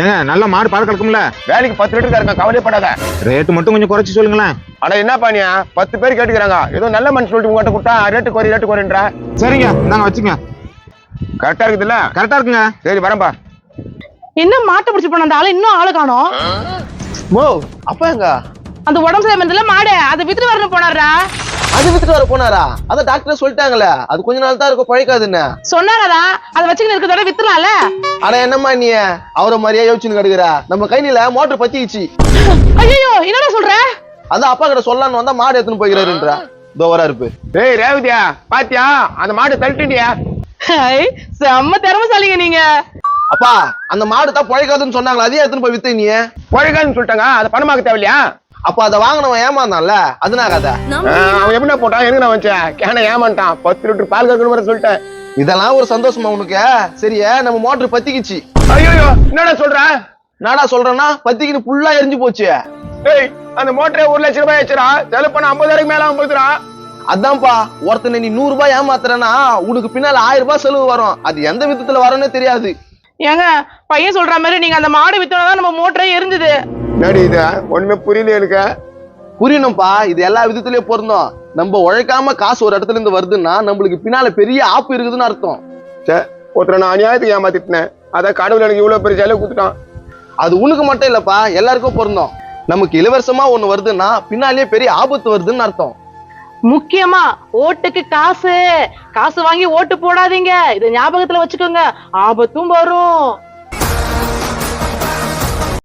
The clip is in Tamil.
ஏங்க நல்ல மாடு பால் கறக்கும்ல வேலைக்கு பத்து லிட்டர் இருக்காங்க கவலைப்படாத ரேட்டு மட்டும் கொஞ்சம் குறைச்சு சொல்லுங்களேன். அட என்ன பண்ணியா பத்து பேர் கேட்டுக்கிறாங்க. ஏதோ நல்ல மனுஷன் சொல்லிட்டு உங்ககிட்ட கொடுத்தா ரேட்டு குறை ரேட்டு குறைன்ற? சரிங்க இந்தாங்க வச்சுங்க. கரெக்டா இருக்குதுல்ல கரெக்டா இருக்குங்க. சரி வரேன்பா. என்ன மாட்டை பிடிச்சி போன அந்த ஆளு இன்னும் ஆளு காணோம்? மோ அப்பா எங்க? அந்த உடம்பு சரியில்லை மாடு அதை வித்துட்டு வரணும் போனாரா அது வித்துட்டு வர போனாரா? அதான் டாக்டர் சொல்லிட்டாங்களே. அது கொஞ்ச நாள் தான் இருக்கும் பழைக்காதுன்னு சொன்னாரா அதை வச்சுக்கிட்டு இருக்கிறதோட வித்துலாம்ல? அட என்னம்மா நீ? அவரை மாதிரியா யோசிச்சுன்னு கிடக்குற. நம்ம கைனில மோட்டர் பத்திக்கிச்சு. ஐயோ என்னடா சொல்ற? அதான் அப்பா கிட்ட சொல்லலான்னு வந்தா மாடு எடுத்துன்னு போய்கிறாருன்ற இதோ வரா இருப்பு டேய் ரேவதியா பாத்தியா? அந்த மாடு தள்ளிட்டியா செம்ம திறமைசாலிங்க நீங்க. அப்பா அந்த மாடு தான் பழைக்காதுன்னு சொன்னாங்களா அதையே எடுத்துன்னு போய் வித்த நீ. குறைக்காதுன்னு சொல்லிட்டாங்க அதை பணமாக்க தேவையில்லையா? அப்ப அதை வாங்கினவன் ஏமாந்தான்ல? அதனால கதை. அவன் எப்படி போட்டான்? எங்க நான் வச்சேன்? கேன ஏமாட்டான் பத்து லிட்டர் பால் கறக்கணும் சொல்லிட்டேன். இதெல்லாம் ஒரு சந்தோஷமா உனக்கு? சரியா நம்ம மோட்டர் பத்திக்கிச்சு. ஐயோ என்னடா சொல்ற? நாடா சொல்றேன்னா பத்திக்கின்னு ஃபுல்லா எரிஞ்சு போச்சு. டேய் அந்த மோட்டரே ஒரு லட்சம் ரூபாய் ஆச்சுடா செலவு பண்ண ஐம்பதாயிரம் மேல ஆகும் போதுடா. அதான்ப்பா ஒருத்தனை நீ நூறு ரூபாய் ஏமாத்துறேன்னா உனக்கு பின்னால ஆயிரம் ரூபாய் செலவு வரும். அது எந்த விதத்துல வரும்னே தெரியாது. ஏங்க பையன் சொல்ற மாதிரி நீங்க அந்த மாடு வித்தோதான் நம்ம மோட்டரே எரிஞ்சுது. என்னடி இது ஒண்ணுமே புரியல எனக்கு. புரியணும்ப்பா இது எல்லா விதத்திலயும் பொருந்தும். நம்ம உழைக்காம காசு ஒரு இடத்துல இருந்து வருதுன்னா நம்மளுக்கு பின்னால பெரிய ஆப்பு இருக்குதுன்னு அர்த்தம். சே ஒருத்தரை நான் அநியாயத்துக்கு ஏமாத்திட்டேன். அதான் கடவுள் எனக்கு இவ்வளவு பெரிய செலவு கொடுத்துட்டான். அது உனக்கு மட்டும் இல்லப்பா எல்லாருக்கும் பொருந்தும். நமக்கு இலவசமா ஒண்ணு வருதுன்னா பின்னாலேயே பெரிய ஆபத்து வருதுன்னு அர்த்தம். முக்கியமா ஓட்டுக்கு காசு. காசு வாங்கி ஓட்டு போடாதீங்க. இதை ஞாபகத்துல வச்சுக்கோங்க. ஆபத்தும் வரும்.